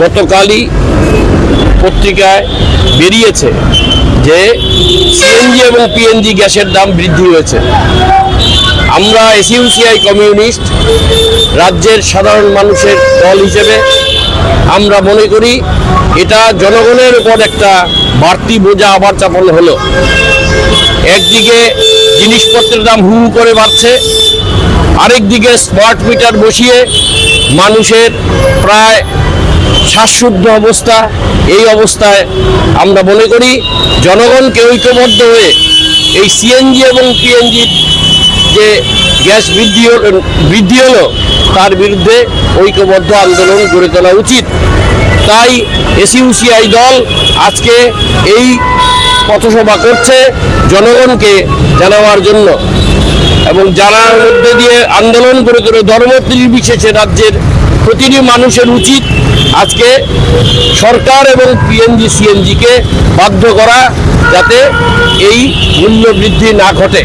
গতকালই পত্রিকায় বেরিয়েছে যে সিএনজি এবং পিএনজি গ্যাসের দাম বৃদ্ধি হয়েছে। আমরা এসইউসিআই কমিউনিস্ট রাজ্যের সাধারণ মানুষের দল হিসেবে আমরা মনে করি এটা জনগণের উপর একটা বাড়তি বোঝা আবার চাপানো হলো। একদিকে জিনিসপত্রের দাম হু করে বাড়ছে, আরেকদিকে স্মার্ট মিটার বসিয়ে মানুষের প্রায় শ্বাসশুদ্ধ অবস্থা, এই অবস্থায় আমরা মনে করি জনগণকে ঐক্যবদ্ধ হয়ে এই সিএনজি এবং পিএনজির যে গ্যাস বৃদ্ধি বৃদ্ধি হলো, তার বিরুদ্ধে ঐক্যবদ্ধ আন্দোলন গড়ে তোলা উচিত। তাই এসইউসিআই দল আজকে এই পথসভা করছে জনগণকে জানাবার জন্য এবং জানার মধ্যে দিয়ে আন্দোলন করে করে ধর্ম নির্বিশেষে রাজ্যের প্রতিটি মানুষের উচিত আজকে সরকার এবং পিএনজি সিএনজিকে বাধ্য করা যাতে এই মূল্য বৃদ্ধি না ঘটে।